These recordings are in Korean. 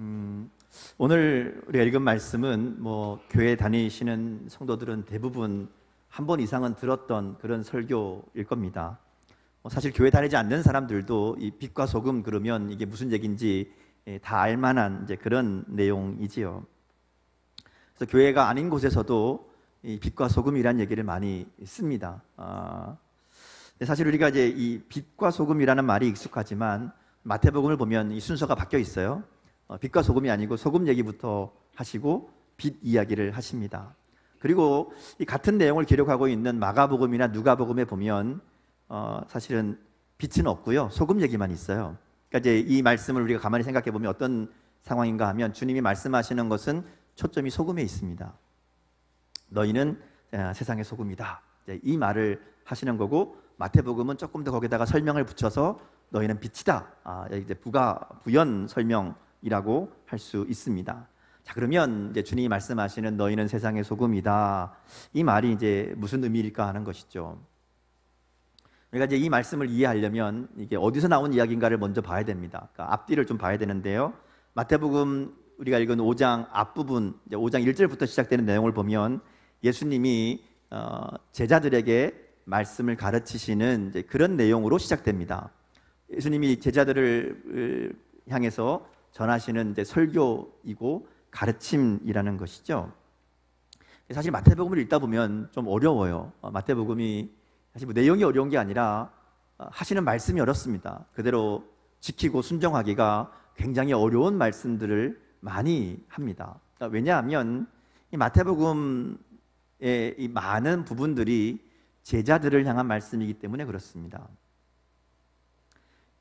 음, 오늘 우리가 읽은 말씀은 뭐 교회 다니시는 성도들은 대부분 한 번 이상은 들었던 그런 설교일 겁니다. 뭐 사실 교회 다니지 않는 사람들도 이 빛과 소금 그러면 이게 무슨 얘기인지 예, 다 알만한 이제 그런 내용이지요. 그래서 교회가 아닌 곳에서도 이 빛과 소금이라는 얘기를 많이 씁니다. 아, 사실 우리가 이제 이 빛과 소금이라는 말이 익숙하지만 마태복음을 보면 이 순서가 바뀌어 있어요. 어, 빛과 소금이 아니고 소금 얘기부터 하시고 빛 이야기를 하십니다. 그리고 이 같은 내용을 기록하고 있는 마가복음이나 누가복음에 보면 어, 사실은 빛은 없고요. 소금 얘기만 있어요. 그러니까 이제 이 말씀을 우리가 가만히 생각해 보면 어떤 상황인가 하면 주님이 말씀하시는 것은 초점이 소금에 있습니다. 너희는 아, 세상의 소금이다. 이 말을 하시는 거고 마태복음은 조금 더 거기다가 설명을 붙여서 너희는 빛이다. 아, 이제 부가 부연 설명 이라고 할 수 있습니다. 자 그러면 이제 주님이 말씀하시는 너희는 세상의 소금이다. 이 말이 이제 무슨 의미일까 하는 것이죠. 우리가 이제 이 말씀을 이해하려면 이게 어디서 나온 이야기인가를 먼저 봐야 됩니다. 그러니까 앞뒤를 좀 봐야 되는데요. 마태복음 우리가 읽은 5장 앞부분, 이제 5장 1절부터 시작되는 내용을 보면 예수님이 어, 제자들에게 말씀을 가르치시는 그런 내용으로 시작됩니다. 예수님이 제자들을 으, 향해서 전하시는 이제 설교이고 가르침이라는 것이죠. 사실 마태복음을 읽다 보면 좀 어려워요. 어, 마태복음이 사실 뭐 내용이 어려운 게 아니라 어, 하시는 말씀이 어렵습니다. 그대로 지키고 순종하기가 굉장히 어려운 말씀들을 많이 합니다. 그러니까 왜냐하면 이 마태복음의 이 많은 부분들이 제자들을 향한 말씀이기 때문에 그렇습니다.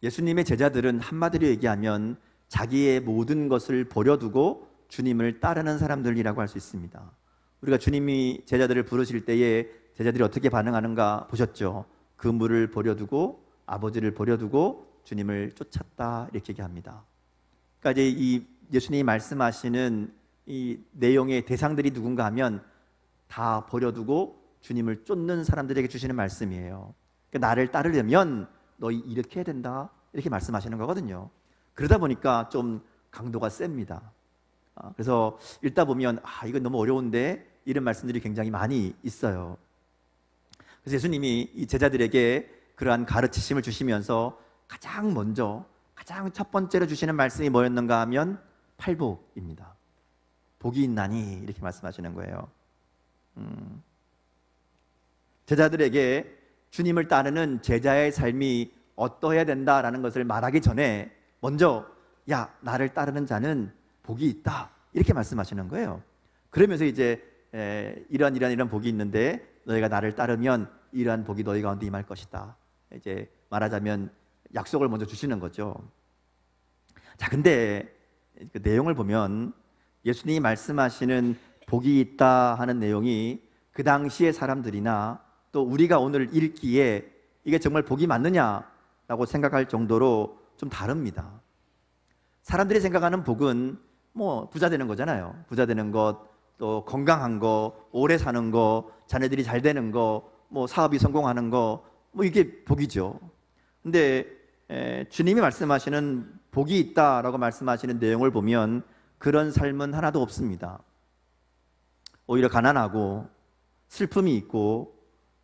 예수님의 제자들은 한마디로 얘기하면 자기의 모든 것을 버려두고 주님을 따르는 사람들이라고 할 수 있습니다. 우리가 주님이 제자들을 부르실 때에 제자들이 어떻게 반응하는가 보셨죠? 그 물을 버려두고 아버지를 버려두고 주님을 쫓았다 이렇게 얘기합니다. 그러니까 이제 이 예수님이 말씀하시는 이 내용의 대상들이 누군가 하면 다 버려두고 주님을 쫓는 사람들에게 주시는 말씀이에요. 그러니까 나를 따르려면 너희 이렇게 해야 된다 이렇게 말씀하시는 거거든요. 그러다 보니까 좀 강도가 셉니다. 아, 그래서 읽다 보면 아 이건 너무 어려운데 이런 말씀들이 굉장히 많이 있어요. 그래서 예수님이 이 제자들에게 그러한 가르치심을 주시면서 가장 먼저 가장 첫 번째로 주시는 말씀이 뭐였는가 하면 팔복입니다. 복이 있나니 이렇게 말씀하시는 거예요. 음. 제자들에게 주님을 따르는 제자의 삶이 어떠해야 된다라는 것을 말하기 전에 먼저 야 나를 따르는 자는 복이 있다 이렇게 말씀하시는 거예요. 그러면서 이제 에, 이런 이런 이런 복이 있는데 너희가 나를 따르면 이러한 복이 너희 가운데 임할 것이다. 이제 말하자면 약속을 먼저 주시는 거죠. 자, 근데 그 내용을 보면 예수님이 말씀하시는 복이 있다 하는 내용이 그 당시의 사람들이나 또 우리가 오늘 읽기에 이게 정말 복이 맞느냐라고 생각할 정도로 좀 다릅니다. 사람들이 생각하는 복은 뭐 부자 되는 거잖아요. 부자 되는 것, 또 건강한 거, 오래 사는 거, 자녀들이 잘 되는 거, 뭐 사업이 성공하는 거, 뭐 이게 복이죠. 근데 에, 주님이 말씀하시는 복이 있다라고 말씀하시는 내용을 보면 그런 삶은 하나도 없습니다. 오히려 가난하고 슬픔이 있고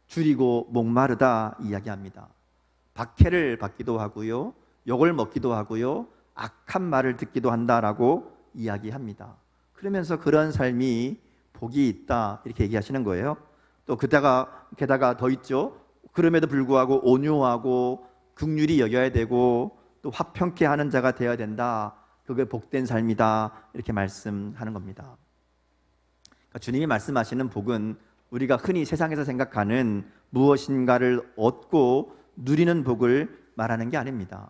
줄이고 목마르다 이야기합니다. 박해를 받기도 하고요. 욕을 먹기도 하고요. 악한 말을 듣기도 한다라고 이야기합니다. 그러면서 그런 삶이 복이 있다 이렇게 얘기하시는 거예요. 또 그다가 게다가 더 있죠. 그럼에도 불구하고 온유하고 극률이 여겨야 되고 또 화평케 하는 자가 되어야 된다. 그게 복된 삶이다. 이렇게 말씀하는 겁니다. 그러니까 주님이 말씀하시는 복은 우리가 흔히 세상에서 생각하는 무엇인가를 얻고 누리는 복을 말하는 게 아닙니다.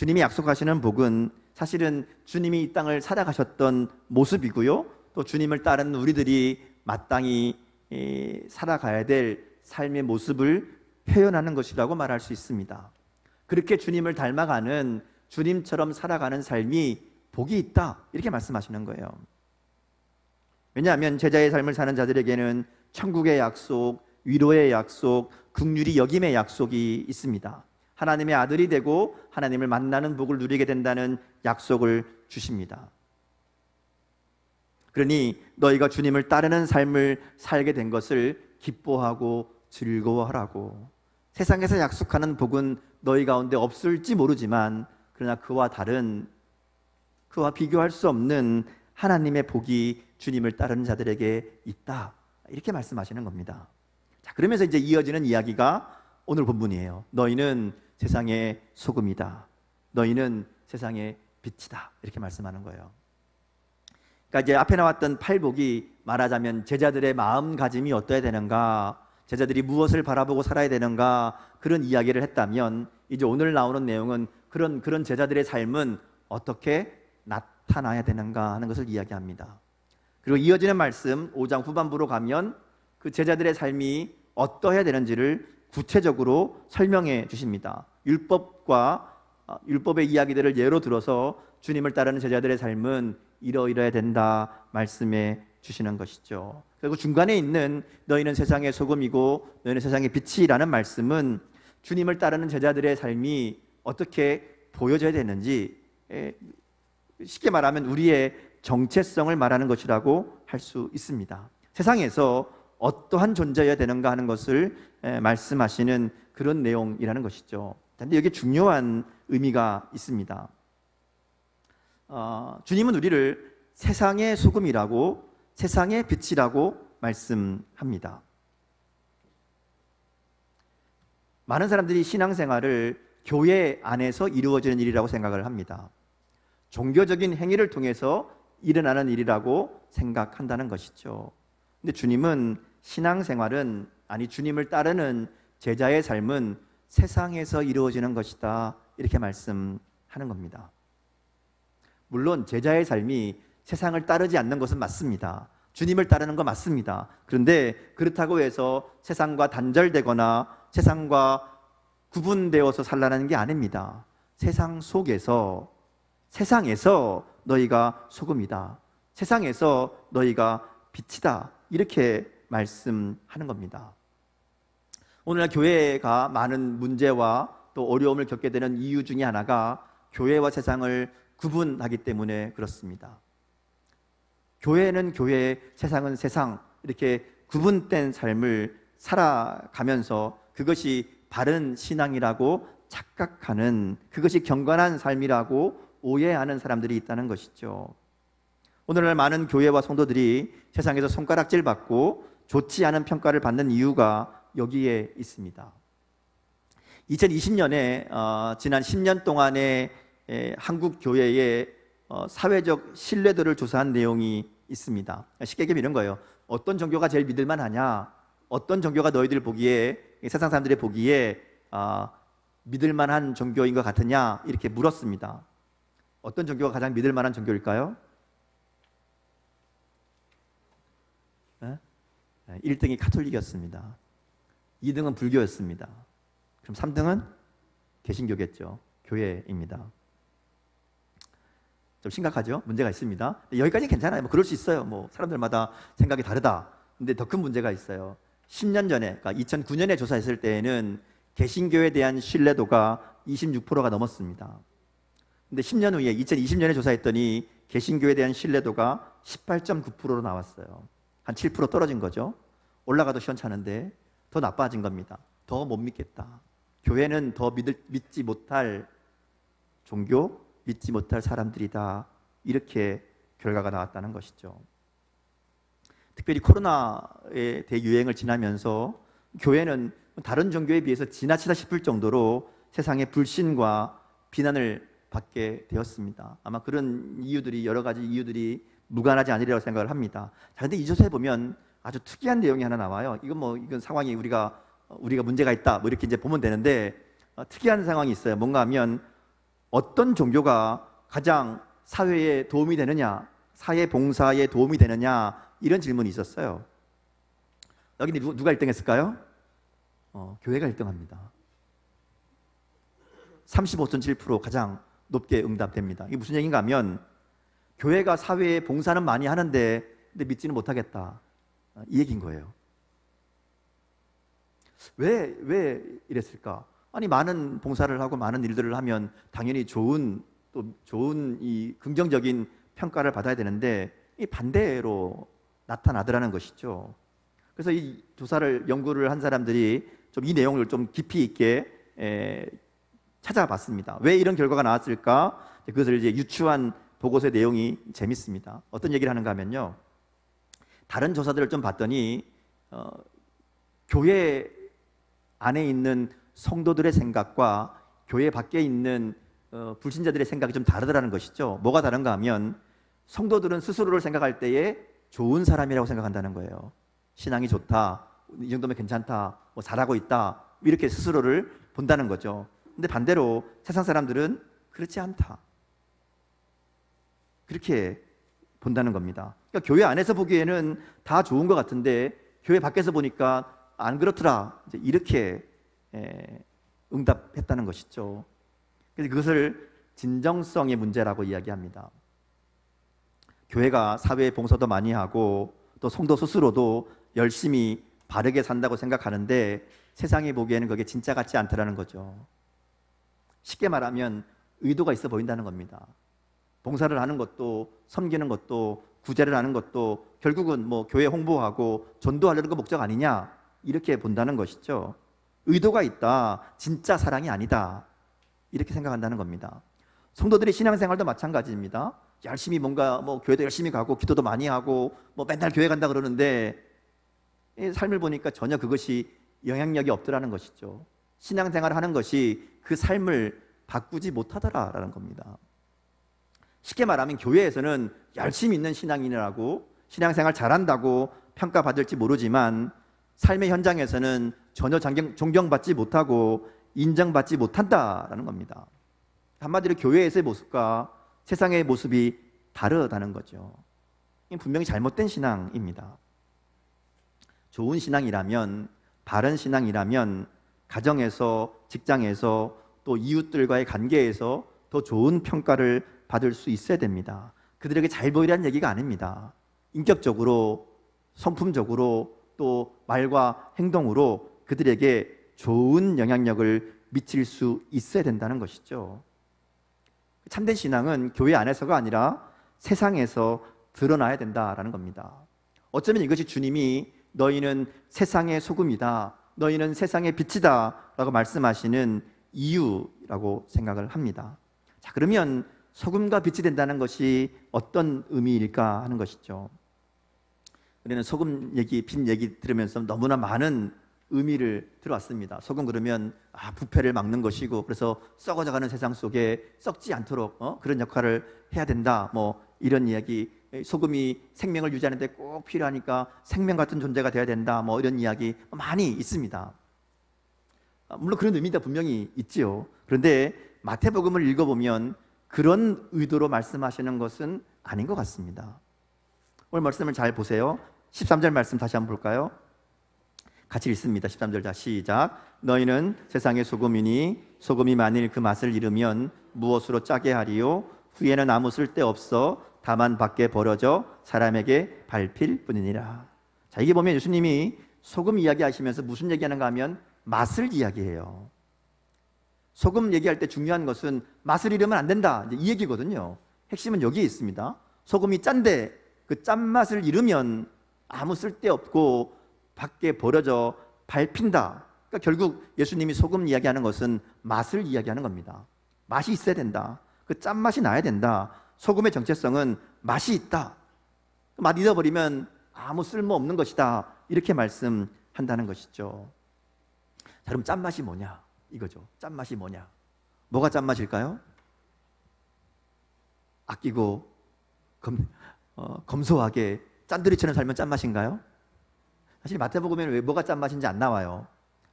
주님이 약속하시는 복은 사실은 주님이 이 땅을 살아가셨던 모습이고요. 또 주님을 따르는 우리들이 마땅히 살아가야 될 삶의 모습을 표현하는 것이라고 말할 수 있습니다. 그렇게 주님을 닮아가는 주님처럼 살아가는 삶이 복이 있다. 이렇게 말씀하시는 거예요. 왜냐하면 제자의 삶을 사는 자들에게는 천국의 약속, 위로의 약속, 극률이 여김의 약속이 있습니다. 하나님의 아들이 되고 하나님을 만나는 복을 누리게 된다는 약속을 주십니다. 그러니 너희가 주님을 따르는 삶을 살게 된 것을 기뻐하고 즐거워하라고. 세상에서 약속하는 복은 너희 가운데 없을지 모르지만 그러나 그와 다른 그와 비교할 수 없는 하나님의 복이 주님을 따르는 자들에게 있다. 이렇게 말씀하시는 겁니다. 자, 그러면서 이제 이어지는 이야기가 오늘 본문이에요. 너희는 세상의 소금이다. 너희는 세상의 빛이다. 이렇게 말씀하는 거예요. 그러니까 이제 앞에 나왔던 팔복이 말하자면 제자들의 마음가짐이 어떠해야 되는가, 제자들이 무엇을 바라보고 살아야 되는가 그런 이야기를 했다면 이제 오늘 나오는 내용은 그런 그런 제자들의 삶은 어떻게 나타나야 되는가 하는 것을 이야기합니다. 그리고 이어지는 말씀 5장 후반부로 가면 그 제자들의 삶이 어떠해야 되는지를 구체적으로 설명해 주십니다. 율법과 어, 율법의 이야기들을 예로 들어서 주님을 따르는 제자들의 삶은 이러이러야 된다 말씀해 주시는 것이죠. 그리고 중간에 있는 너희는 세상의 소금이고 너희는 세상의 빛이라는 말씀은 주님을 따르는 제자들의 삶이 어떻게 보여져야 되는지 에, 쉽게 말하면 우리의 정체성을 말하는 것이라고 할 수 있습니다. 세상에서 어떠한 존재여야 되는가 하는 것을 에, 말씀하시는 그런 내용이라는 것이죠. 그런데 여기 중요한 의미가 있습니다. 어, 주님은 우리를 세상의 소금이라고 세상의 빛이라고 말씀합니다. 많은 사람들이 신앙생활을 교회 안에서 이루어지는 일이라고 생각을 합니다. 종교적인 행위를 통해서 일어나는 일이라고 생각한다는 것이죠. 근데 주님은 신앙생활은 아니 주님을 따르는 제자의 삶은 세상에서 이루어지는 것이다. 이렇게 말씀하는 겁니다. 물론 제자의 삶이 세상을 따르지 않는 것은 맞습니다. 주님을 따르는 거 맞습니다. 그런데 그렇다고 해서 세상과 단절되거나 세상과 구분되어서 살라는 게 아닙니다. 세상 속에서 세상에서 너희가 소금이다. 세상에서 너희가 빛이다. 이렇게 말씀하는 겁니다. 오늘날 교회가 많은 문제와 또 어려움을 겪게 되는 이유 중에 하나가 교회와 세상을 구분하기 때문에 그렇습니다. 교회는 교회, 세상은 세상 이렇게 구분된 삶을 살아가면서 그것이 바른 신앙이라고 착각하는 그것이 경건한 삶이라고 오해하는 사람들이 있다는 것이죠. 오늘날 많은 교회와 성도들이 세상에서 손가락질 받고 좋지 않은 평가를 받는 이유가 여기에 있습니다. 2020년에 어, 지난 10년 동안의 에, 한국 교회의 어, 사회적 신뢰도를 조사한 내용이 있습니다. 쉽게 얘기하면 이런 거예요. 어떤 종교가 제일 믿을만 하냐? 어떤 종교가 너희들 보기에 세상 사람들이 보기에 아, 믿을 만한 종교인 것 같으냐? 이렇게 물었습니다. 어떤 종교가 가장 믿을 만한 종교일까요? 네? 1등이 카톨릭이었습니다. 2등은 불교였습니다. 그럼 3등은 개신교겠죠. 교회입니다. 좀 심각하죠? 문제가 있습니다. 여기까지 괜찮아요. 뭐 그럴 수 있어요. 뭐 사람들마다 생각이 다르다. 근데 더 큰 문제가 있어요. 10년 전에, 그러니까 2009년에 조사했을 때에는 개신교에 대한 신뢰도가 26%가 넘었습니다. 근데 10년 후에 2020년에 조사했더니 개신교에 대한 신뢰도가 18.9%로 나왔어요. 한 7% 떨어진 거죠. 올라가도 시원찮은데 더 나빠진 겁니다. 더 못 믿겠다. 교회는 더 믿을, 믿지 못할 종교, 믿지 못할 사람들이다. 이렇게 결과가 나왔다는 것이죠. 특별히 코로나의 대유행을 지나면서 교회는 다른 종교에 비해서 지나치다 싶을 정도로 세상의 불신과 비난을 받게 되었습니다. 아마 그런 이유들이 여러 가지 이유들이 무관하지 않으리라고 생각을 합니다. 자, 근데 이 조사에 보면 아주 특이한 내용이 하나 나와요. 이건 뭐 이건 상황이 우리가 우리가 문제가 있다 뭐 이렇게 이제 보면 되는데 어, 특이한 상황이 있어요. 뭔가 하면 어떤 종교가 가장 사회에 도움이 되느냐, 사회 봉사에 도움이 되느냐 이런 질문이 있었어요. 여기 누, 누가 1등 했을까요? 어, 교회가 1등합니다. 35.7% 가장 높게 응답됩니다. 이게 무슨 얘기인가 하면 교회가 사회에 봉사는 많이 하는데 근데 믿지는 못하겠다. 이 얘기인 거예요. 왜, 왜 이랬을까? 아니, 많은 봉사를 하고 많은 일들을 하면 당연히 좋은 또 좋은 이 긍정적인 평가를 받아야 되는데 이 반대로 나타나더라는 것이죠. 그래서 이 조사를 연구를 한 사람들이 좀 이 내용을 좀 깊이 있게 에, 찾아봤습니다. 왜 이런 결과가 나왔을까? 그것을 이제 유추한 보고서의 내용이 재밌습니다. 어떤 얘기를 하는가 하면요. 다른 조사들을 좀 봤더니 어, 교회 안에 있는 성도들의 생각과 교회 밖에 있는 어, 불신자들의 생각이 좀 다르더라는 것이죠. 뭐가 다른가 하면 성도들은 스스로를 생각할 때에 좋은 사람이라고 생각한다는 거예요. 신앙이 좋다, 이 정도면 괜찮다, 뭐 잘하고 있다 이렇게 스스로를 본다는 거죠. 근데 반대로 세상 사람들은 그렇지 않다. 그렇게 본다는 겁니다. 그러니까 교회 안에서 보기에는 다 좋은 것 같은데 교회 밖에서 보니까 안 그렇더라. 이렇게 에, 응답했다는 것이죠. 그래서 그것을 진정성의 문제라고 이야기합니다. 교회가 사회 봉사도 많이 하고 또 성도 스스로도 열심히 바르게 산다고 생각하는데 세상이 보기에는 그게 진짜 같지 않더라는 거죠. 쉽게 말하면 의도가 있어 보인다는 겁니다. 봉사를 하는 것도 섬기는 것도 구제를 하는 것도 결국은 뭐 교회 홍보하고 전도하려는 거 목적 아니냐 이렇게 본다는 것이죠. 의도가 있다. 진짜 사랑이 아니다. 이렇게 생각한다는 겁니다. 성도들의 신앙생활도 마찬가지입니다. 열심히 뭔가 뭐 교회도 열심히 가고 기도도 많이 하고 뭐 맨날 교회 간다 그러는데 이 삶을 보니까 전혀 그것이 영향력이 없더라는 것이죠. 신앙생활 하는 것이 그 삶을 바꾸지 못하더라라는 겁니다. 쉽게 말하면 교회에서는 열심히 있는 신앙인이라고 신앙생활 잘한다고 평가받을지 모르지만 삶의 현장에서는 전혀 존경, 존경받지 못하고 인정받지 못한다라는 겁니다. 한마디로 교회에서의 모습과 세상의 모습이 다르다는 거죠. 분명히 잘못된 신앙입니다. 좋은 신앙이라면, 바른 신앙이라면, 가정에서, 직장에서, 또 이웃들과의 관계에서 더 좋은 평가를 받을 수 있어야 됩니다. 그들에게 잘 보이라는 얘기가 아닙니다. 인격적으로, 성품적으로, 또 말과 행동으로 그들에게 좋은 영향력을 미칠 수 있어야 된다는 것이죠. 참된 신앙은 교회 안에서가 아니라 세상에서 드러나야 된다라는 겁니다. 어쩌면 이것이 주님이 너희는 세상의 소금이다. 너희는 세상의 빛이다. 라고 말씀하시는 이유라고 생각을 합니다. 자, 그러면 소금과 빛이 된다는 것이 어떤 의미일까 하는 것이죠. 우리는 소금 얘기, 빛 얘기 들으면서 너무나 많은 의미를 들어왔습니다. 소금 그러면 아, 부패를 막는 것이고 그래서 썩어져가는 세상 속에 썩지 않도록 어? 그런 역할을 해야 된다. 뭐 이런 이야기. 소금이 생명을 유지하는데 꼭 필요하니까 생명 같은 존재가 돼야 된다. 뭐 이런 이야기 많이 있습니다. 아, 물론 그런 의미가 분명히 있지요. 그런데 마태복음을 읽어보면 그런 의도로 말씀하시는 것은 아닌 것 같습니다. 오늘 말씀을 잘 보세요. 13절 말씀 다시 한번 볼까요? 같이 읽습니다. 13절 자 시작. 너희는 세상의 소금이니 소금이 만일 그 맛을 잃으면 무엇으로 짜게 하리요? 후에는 아무 쓸데 없어 다만 밖에 버려져 사람에게 밟힐 뿐이니라. 자, 이게 보면 예수님이 소금 이야기하시면서 무슨 얘기하는가 하면 맛을 이야기해요. 소금 얘기할 때 중요한 것은 맛을 잃으면 안 된다. 이 얘기거든요. 핵심은 여기에 있습니다. 소금이 짠데 그 짠맛을 잃으면 아무 쓸데없고 밖에 버려져 밟힌다. 그러니까 결국 예수님이 소금 이야기하는 것은 맛을 이야기하는 겁니다. 맛이 있어야 된다. 그 짠맛이 나야 된다. 소금의 정체성은 맛이 있다. 맛 잃어버리면 아무 쓸모 없는 것이다. 이렇게 말씀한다는 것이죠. 자, 그럼 짠맛이 뭐냐? 이거죠. 짠맛이 뭐냐? 뭐가 짠맛일까요? 아끼고 검, 어, 검소하게 짠들이처럼 살면 짠맛인가요? 사실 마태복음에는 왜 뭐가 짠맛인지 안 나와요.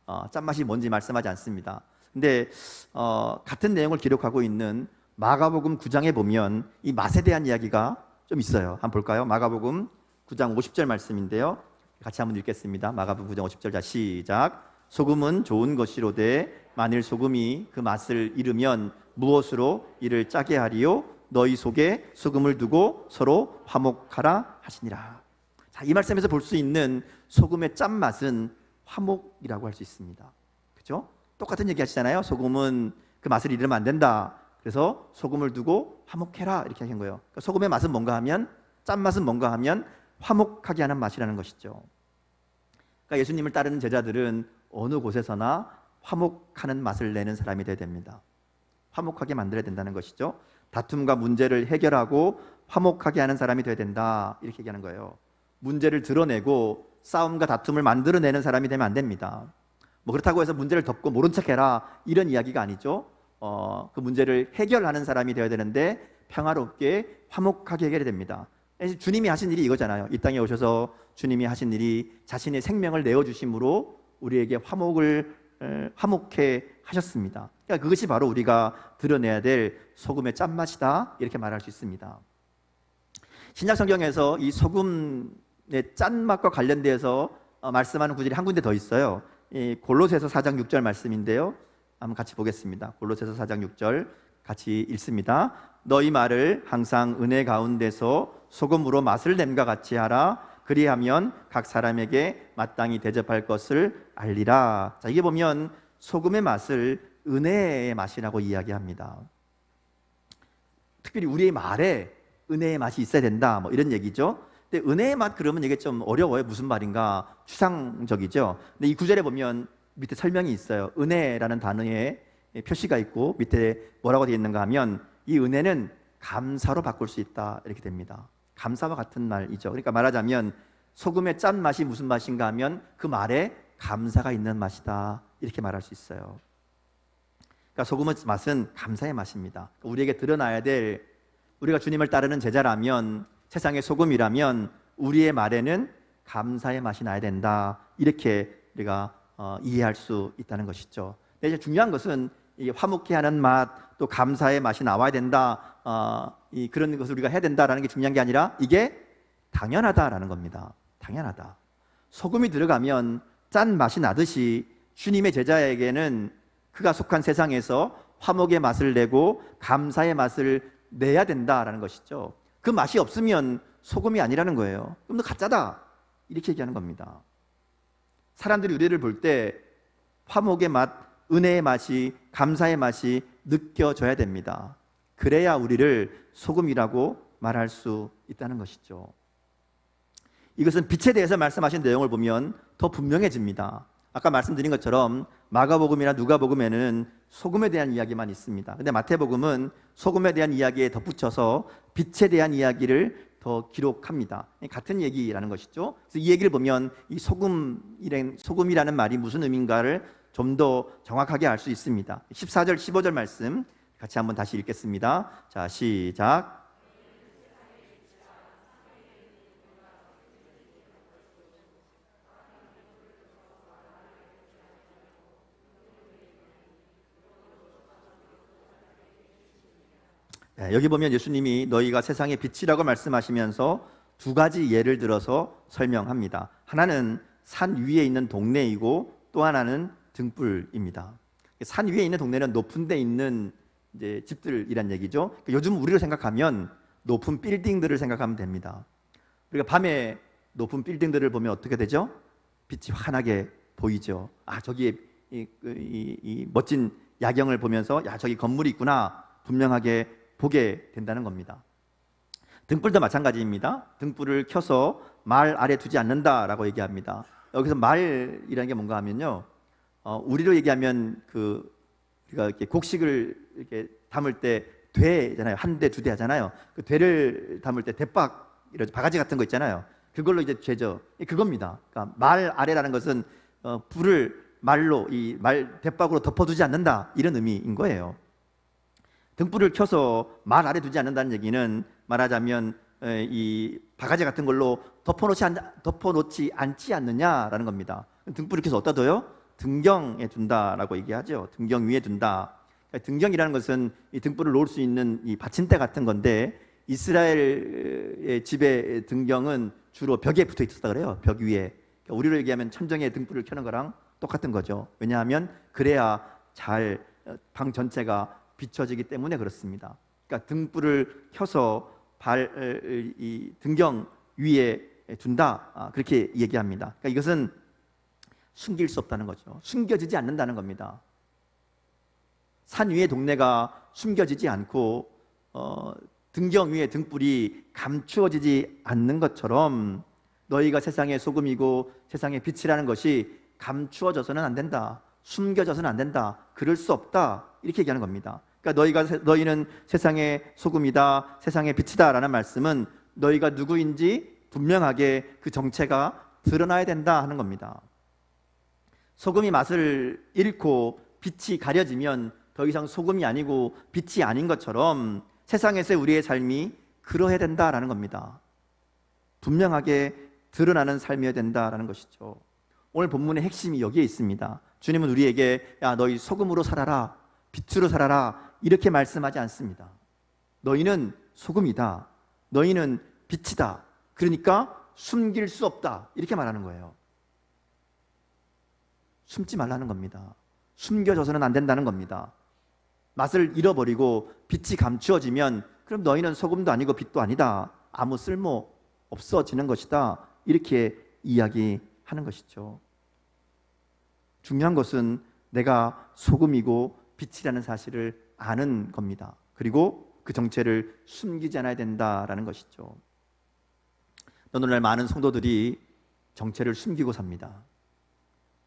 어, 짠맛이 뭔지 말씀하지 않습니다. 근데 어, 같은 내용을 기록하고 있는 마가복음 9장에 보면 이 맛에 대한 이야기가 좀 있어요. 한번 볼까요? 마가복음 9장 50절 말씀인데요. 같이 한번 읽겠습니다. 마가복음 9장 50절 자 시작. 소금은 좋은 것이로되 만일 소금이 그 맛을 잃으면 무엇으로 이를 짜게 하리요? 너희 속에 소금을 두고 서로 화목하라 하시니라. 자, 이 말씀에서 볼 수 있는 소금의 짠맛은 화목이라고 할 수 있습니다. 그죠? 똑같은 얘기 하시잖아요. 소금은 그 맛을 잃으면 안 된다. 그래서 소금을 두고 화목해라 이렇게 한 거예요. 그러니까 소금의 맛은 뭔가 하면 짠 맛은 뭔가 하면 화목하게 하는 맛이라는 것이죠. 그러니까 예수님을 따르는 제자들은 어느 곳에서나 화목하는 맛을 내는 사람이 되어야 됩니다. 화목하게 만들어야 된다는 것이죠. 다툼과 문제를 해결하고 화목하게 하는 사람이 되어야 된다. 이렇게 얘기하는 거예요. 문제를 드러내고 싸움과 다툼을 만들어내는 사람이 되면 안 됩니다. 뭐 그렇다고 해서 문제를 덮고 모른 척 해라 이런 이야기가 아니죠. 어, 그 문제를 해결하는 사람이 되어야 되는데 평화롭게 화목하게 해결해야 됩니다. 주님이 하신 일이 이거잖아요. 이 땅에 오셔서 주님이 하신 일이 자신의 생명을 내어 주심으로 우리에게 화목을 에, 화목해 하셨습니다. 그러니까 그것이 바로 우리가 드러내야 될 소금의 짠맛이다 이렇게 말할 수 있습니다. 신약 성경에서 이 소금의 짠맛과 관련돼서 어, 말씀하는 구절이 한 군데 더 있어요. 이 골로새서 4장 6절 말씀인데요. 한번 같이 보겠습니다. 골로새서 4장 6절 같이 읽습니다. 너희 말을 항상 은혜 가운데서 소금으로 맛을 냄과 같이 하라. 그리하면 각 사람에게 마땅히 대접할 것을 알리라. 자, 이게 보면 소금의 맛을 은혜의 맛이라고 이야기합니다. 특별히 우리의 말에 은혜의 맛이 있어야 된다. 뭐 이런 얘기죠. 근데 은혜의 맛 그러면 이게 좀 어려워요. 무슨 말인가? 추상적이죠. 근데 이 구절에 보면 밑에 설명이 있어요. 은혜라는 단어에 표시가 있고 밑에 뭐라고 되어 있는가 하면 이 은혜는 감사로 바꿀 수 있다. 이렇게 됩니다. 감사와 같은 말이죠. 그러니까 말하자면 소금의 짠 맛이 무슨 맛인가 하면 그 말에 감사가 있는 맛이다. 이렇게 말할 수 있어요. 그러니까 소금의 맛은 감사의 맛입니다. 그러니까 우리에게 드러나야 될 우리가 주님을 따르는 제자라면 세상의 소금이라면 우리의 말에는 감사의 맛이 나야 된다. 이렇게 우리가 어, 이해할 수 있다는 것이죠. 근데 이제 중요한 것은 이 화목해 하는 맛, 또 감사의 맛이 나와야 된다. 어, 이 그런 것을 우리가 해야 된다라는 게 중요한 게 아니라 이게 당연하다라는 겁니다. 당연하다. 소금이 들어가면 짠 맛이 나듯이 주님의 제자에게는 그가 속한 세상에서 화목의 맛을 내고 감사의 맛을 내야 된다라는 것이죠. 그 맛이 없으면 소금이 아니라는 거예요. 그럼 너 가짜다. 이렇게 얘기하는 겁니다. 사람들이 우리를 볼 때 화목의 맛, 은혜의 맛이, 감사의 맛이 느껴져야 됩니다. 그래야 우리를 소금이라고 말할 수 있다는 것이죠. 이것은 빛에 대해서 말씀하신 내용을 보면 더 분명해집니다. 아까 말씀드린 것처럼 마가복음이나 누가복음에는 소금에 대한 이야기만 있습니다. 근데 마태복음은 소금에 대한 이야기에 덧붙여서 빛에 대한 이야기를 더 기록합니다. 같은 얘기라는 것이죠. 그래서 이 얘기를 보면 이 소금이란 소금이라는 말이 무슨 의미인가를 좀 더 정확하게 알 수 있습니다. 14절 15절 말씀 같이 한번 다시 읽겠습니다. 자, 시작. 네, 여기 보면 예수님이 너희가 세상의 빛이라고 말씀하시면서 두 가지 예를 들어서 설명합니다. 하나는 산 위에 있는 동네이고 또 하나는 등불입니다. 산 위에 있는 동네는 높은 데 있는 이제 집들이란 얘기죠. 그러니까 요즘 우리로 생각하면 높은 빌딩들을 생각하면 됩니다. 우리가 밤에 높은 빌딩들을 보면 어떻게 되죠? 빛이 환하게 보이죠. 아 저기에 이, 그, 이, 이 멋진 야경을 보면서 야 저기 건물이 있구나 분명하게 보게 된다는 겁니다. 등불도 마찬가지입니다. 등불을 켜서 말 아래 두지 않는다라고 얘기합니다. 여기서 말이라는 게 뭔가 하면요. 어, 우리로 얘기하면 그 우리가 이렇게 곡식을 이렇게 담을 때 되잖아요. 한 대, 두 대 하잖아요. 그 되를 담을 때 대박 이런 바가지 같은 거 있잖아요. 그걸로 이제 죄죠. 그겁니다. 그러니까 말 아래라는 것은 어, 불을 말로 이 말 대박으로 덮어두지 않는다 이런 의미인 거예요. 등불을 켜서 말 아래 두지 않는다는 얘기는 말하자면 이 바가지 같은 걸로 덮어놓지, 않, 덮어놓지 않지 않느냐라는 겁니다. 등불을 켜서 어디다 둬요? 등경에 둔다라고 얘기하죠. 등경 위에 둔다. 등경이라는 것은 이 등불을 놓을 수 있는 이 받침대 같은 건데 이스라엘의 집의 등경은 주로 벽에 붙어 있었다 그래요. 벽 위에. 그러니까 우리로 얘기하면 천정에 등불을 켜는 거랑 똑같은 거죠. 왜냐하면 그래야 잘 방 전체가 비춰지기 때문에 그렇습니다. 그러니까 등불을 켜서 발 이 등경 위에 둔다 아, 그렇게 얘기합니다. 그러니까 이것은 숨길 수 없다는 거죠. 숨겨지지 않는다는 겁니다. 산 위의 동네가 숨겨지지 않고 어, 등경 위에 등불이 감추어지지 않는 것처럼 너희가 세상의 소금이고 세상의 빛이라는 것이 감추어져서는 안 된다. 숨겨져서는 안 된다. 그럴 수 없다. 이렇게 얘기하는 겁니다. 그러니까 너희가 세- 너희는 세상의 소금이다. 세상의 빛이다라는 말씀은 너희가 누구인지 분명하게 그 정체가 드러나야 된다 하는 겁니다. 소금이 맛을 잃고 빛이 가려지면 더 이상 소금이 아니고 빛이 아닌 것처럼 세상에서 우리의 삶이 그러해야 된다라는 겁니다. 분명하게 드러나는 삶이어야 된다라는 것이죠. 오늘 본문의 핵심이 여기에 있습니다. 주님은 우리에게 야 너희 소금으로 살아라, 빛으로 살아라 이렇게 말씀하지 않습니다. 너희는 소금이다. 너희는 빛이다. 그러니까 숨길 수 없다. 이렇게 말하는 거예요. 숨지 말라는 겁니다. 숨겨져서는 안 된다는 겁니다. 맛을 잃어버리고 빛이 감추어지면 그럼 너희는 소금도 아니고 빛도 아니다. 아무 쓸모 없어지는 것이다. 이렇게 이야기하는 것이죠. 중요한 것은 내가 소금이고 빛이라는 사실을 아는 겁니다. 그리고 그 정체를 숨기지 않아야 된다라는 것이죠. 오늘날 많은 성도들이 정체를 숨기고 삽니다.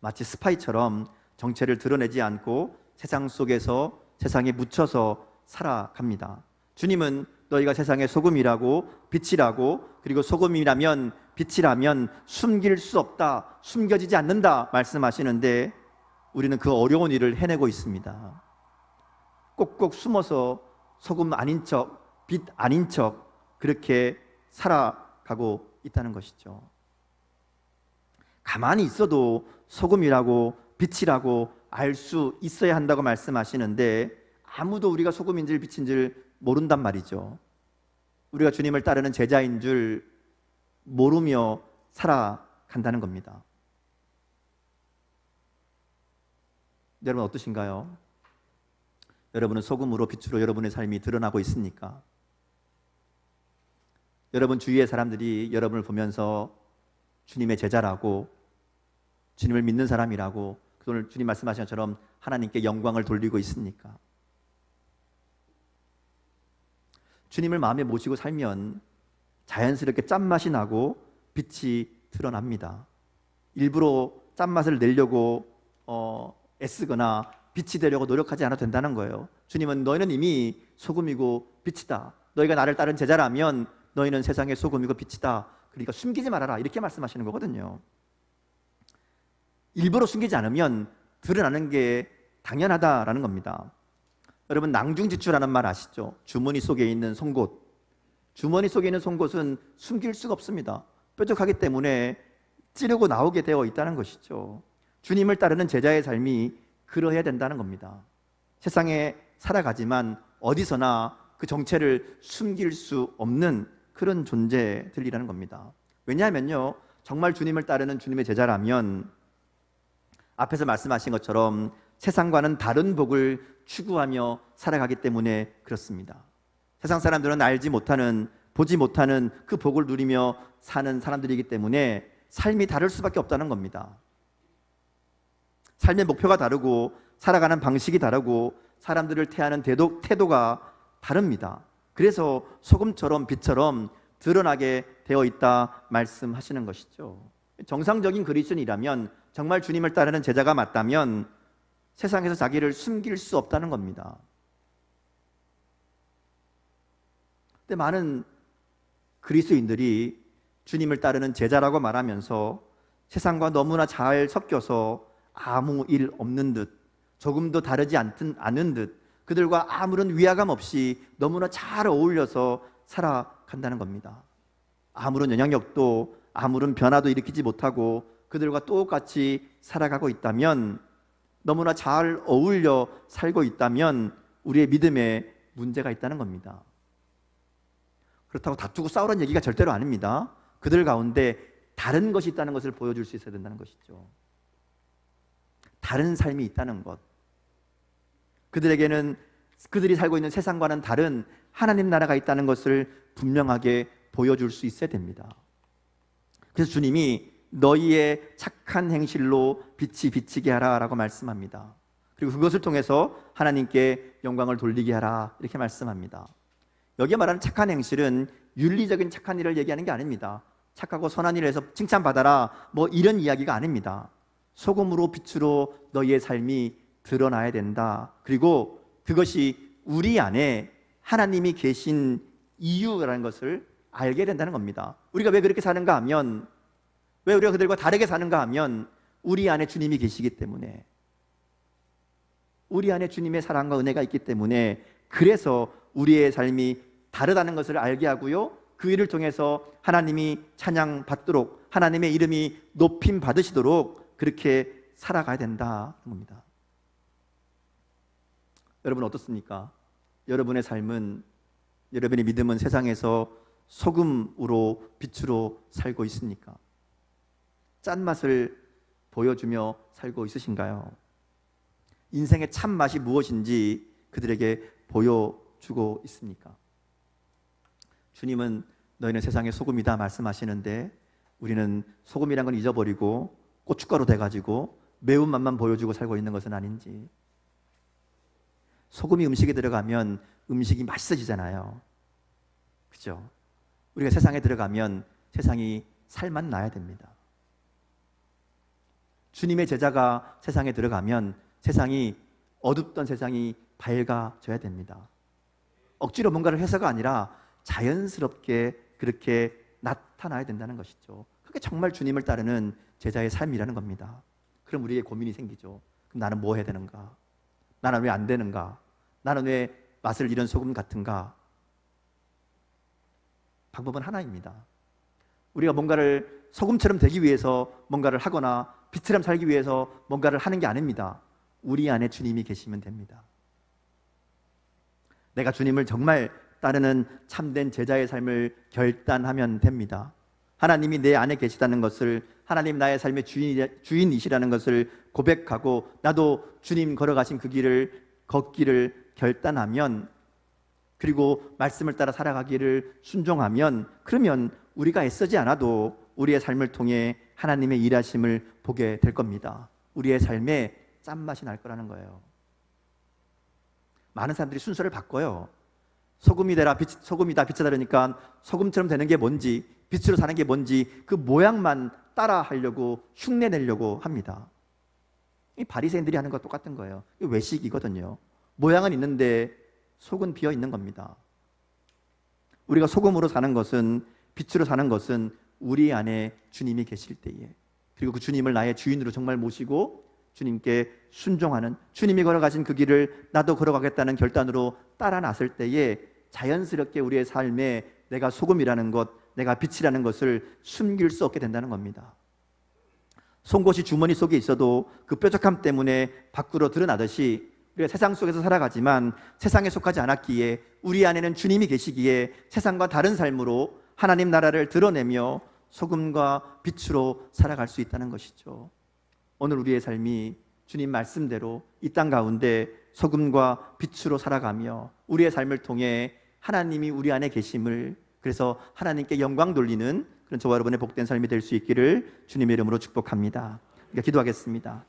마치 스파이처럼 정체를 드러내지 않고 세상 속에서 세상에 묻혀서 살아갑니다. 주님은 너희가 세상의 소금이라고 빛이라고 그리고 소금이라면 빛이라면 숨길 수 없다, 숨겨지지 않는다 말씀하시는데 우리는 그 어려운 일을 해내고 있습니다. 꼭꼭 숨어서 소금 아닌 척, 빛 아닌 척 그렇게 살아가고 있다는 것이죠. 가만히 있어도 소금이라고 빛이라고 알 수 있어야 한다고 말씀하시는데 아무도 우리가 소금인 줄 빛인 줄 모른단 말이죠. 우리가 주님을 따르는 제자인 줄 모르며 살아간다는 겁니다. 여러분 어떠신가요? 여러분은 소금으로 빛으로 여러분의 삶이 드러나고 있습니까? 여러분 주위의 사람들이 여러분을 보면서 주님의 제자라고 주님을 믿는 사람이라고 오늘 주님 말씀하신 것처럼 하나님께 영광을 돌리고 있습니까? 주님을 마음에 모시고 살면 자연스럽게 짠맛이 나고 빛이 드러납니다. 일부러 짠맛을 내려고 어, 애쓰거나 빛이 되려고 노력하지 않아도 된다는 거예요. 주님은 너희는 이미 소금이고 빛이다. 너희가 나를 따른 제자라면 너희는 세상의 소금이고 빛이다. 그러니까 숨기지 말아라. 이렇게 말씀하시는 거거든요. 일부러 숨기지 않으면 드러나는 게 당연하다라는 겁니다. 여러분 낭중지추라는 말 아시죠? 주머니 속에 있는 송곳. 주머니 속에 있는 송곳은 숨길 수가 없습니다. 뾰족하기 때문에 찌르고 나오게 되어 있다는 것이죠. 주님을 따르는 제자의 삶이 그러해야 된다는 겁니다. 세상에 살아가지만 어디서나 그 정체를 숨길 수 없는 그런 존재들이라는 겁니다. 왜냐하면요, 정말 주님을 따르는 주님의 제자라면 앞에서 말씀하신 것처럼 세상과는 다른 복을 추구하며 살아가기 때문에 그렇습니다. 세상 사람들은 알지 못하는 보지 못하는 그 복을 누리며 사는 사람들이기 때문에 삶이 다를 수밖에 없다는 겁니다. 삶의 목표가 다르고 살아가는 방식이 다르고 사람들을 태하는 태도, 태도가 다릅니다. 그래서 소금처럼 빛처럼 드러나게 되어 있다 말씀하시는 것이죠. 정상적인 그리스도인이라면 정말 주님을 따르는 제자가 맞다면 세상에서 자기를 숨길 수 없다는 겁니다. 근데 많은 그리스도인들이 주님을 따르는 제자라고 말하면서 세상과 너무나 잘 섞여서 아무 일 없는 듯 조금도 다르지 않든 않은 듯 그들과 아무런 위화감 없이 너무나 잘 어울려서 살아간다는 겁니다. 아무런 영향력도 아무런 변화도 일으키지 못하고 그들과 똑같이 살아가고 있다면 너무나 잘 어울려 살고 있다면 우리의 믿음에 문제가 있다는 겁니다. 그렇다고 다투고 싸우라는 얘기가 절대로 아닙니다. 그들 가운데 다른 것이 있다는 것을 보여줄 수 있어야 된다는 것이죠. 다른 삶이 있다는 것. 그들에게는 그들이 살고 있는 세상과는 다른 하나님 나라가 있다는 것을 분명하게 보여줄 수 있어야 됩니다. 그래서 주님이 너희의 착한 행실로 빛이 비치게 하라라고 말씀합니다. 그리고 그것을 통해서 하나님께 영광을 돌리게 하라 이렇게 말씀합니다. 여기에 말하는 착한 행실은 윤리적인 착한 일을 얘기하는 게 아닙니다. 착하고 선한 일을 해서 칭찬받아라 뭐 이런 이야기가 아닙니다. 소금으로 빛으로 너희의 삶이 드러나야 된다. 그리고 그것이 우리 안에 하나님이 계신 이유라는 것을 알게 된다는 겁니다. 우리가 왜 그렇게 사는가 하면 왜 우리가 그들과 다르게 사는가 하면 우리 안에 주님이 계시기 때문에 우리 안에 주님의 사랑과 은혜가 있기 때문에 그래서 우리의 삶이 다르다는 것을 알게 하고요. 그 일을 통해서 하나님이 찬양 받도록 하나님의 이름이 높임 받으시도록 그렇게 살아가야 된다는 겁니다. 여러분 어떻습니까? 여러분의 삶은 여러분의 믿음은 세상에서 소금으로 빛으로 살고 있습니까? 짠맛을 보여주며 살고 있으신가요? 인생의 참 맛이 무엇인지 그들에게 보여주고 있습니까? 주님은 너희는 세상의 소금이다 말씀하시는데 우리는 소금이란 건 잊어버리고 고춧가루 돼가지고 매운맛만 보여주고 살고 있는 것은 아닌지 소금이 음식에 들어가면 음식이 맛있어지잖아요. 그죠? 우리가 세상에 들어가면 세상이 살맛 나야 됩니다. 주님의 제자가 세상에 들어가면 세상이 어둡던 세상이 밝아져야 됩니다. 억지로 뭔가를 해서가 아니라 자연스럽게 그렇게 나타나야 된다는 것이죠. 그게 정말 주님을 따르는 제자의 삶이라는 겁니다. 그럼 우리의 고민이 생기죠. 그럼 나는 뭐 해야 되는가? 나는 왜 안 되는가? 나는 왜 맛을 잃은 소금 같은가? 방법은 하나입니다. 우리가 뭔가를 소금처럼 되기 위해서 뭔가를 하거나 빛처럼 살기 위해서 뭔가를 하는 게 아닙니다. 우리 안에 주님이 계시면 됩니다. 내가 주님을 정말 따르는 참된 제자의 삶을 결단하면 됩니다. 하나님이 내 안에 계시다는 것을 하나님 나의 삶의 주인, 주인이시라는 것을 고백하고 나도 주님 걸어가신 그 길을 걷기를 결단하면 그리고 말씀을 따라 살아가기를 순종하면 그러면 우리가 애쓰지 않아도 우리의 삶을 통해 하나님의 일하심을 보게 될 겁니다. 우리의 삶에 짠맛이 날 거라는 거예요. 많은 사람들이 순서를 바꿔요. 소금이 되라 빛, 소금이다 빛이 다르니까 소금처럼 되는 게 뭔지 빛으로 사는 게 뭔지 그 모양만 따라 하려고 흉내 내려고 합니다. 이 바리새인들이 하는 것 똑같은 거예요. 이 외식이거든요. 모양은 있는데 속은 비어 있는 겁니다. 우리가 소금으로 사는 것은 빛으로 사는 것은 우리 안에 주님이 계실 때에 그리고 그 주님을 나의 주인으로 정말 모시고 주님께 순종하는 주님이 걸어가신 그 길을 나도 걸어가겠다는 결단으로 따라 나설 때에 자연스럽게 우리의 삶에 내가 소금이라는 것, 내가 빛이라는 것을 숨길 수 없게 된다는 겁니다. 송곳이 주머니 속에 있어도 그 뾰족함 때문에 밖으로 드러나듯이 우리가 세상 속에서 살아가지만 세상에 속하지 않았기에 우리 안에는 주님이 계시기에 세상과 다른 삶으로 하나님 나라를 드러내며 소금과 빛으로 살아갈 수 있다는 것이죠. 오늘 우리의 삶이 주님 말씀대로 이 땅 가운데 소금과 빛으로 살아가며 우리의 삶을 통해 하나님이 우리 안에 계심을 그래서 하나님께 영광 돌리는 그런 저와 여러분의 복된 삶이 될 수 있기를 주님의 이름으로 축복합니다. 그러니까 기도하겠습니다.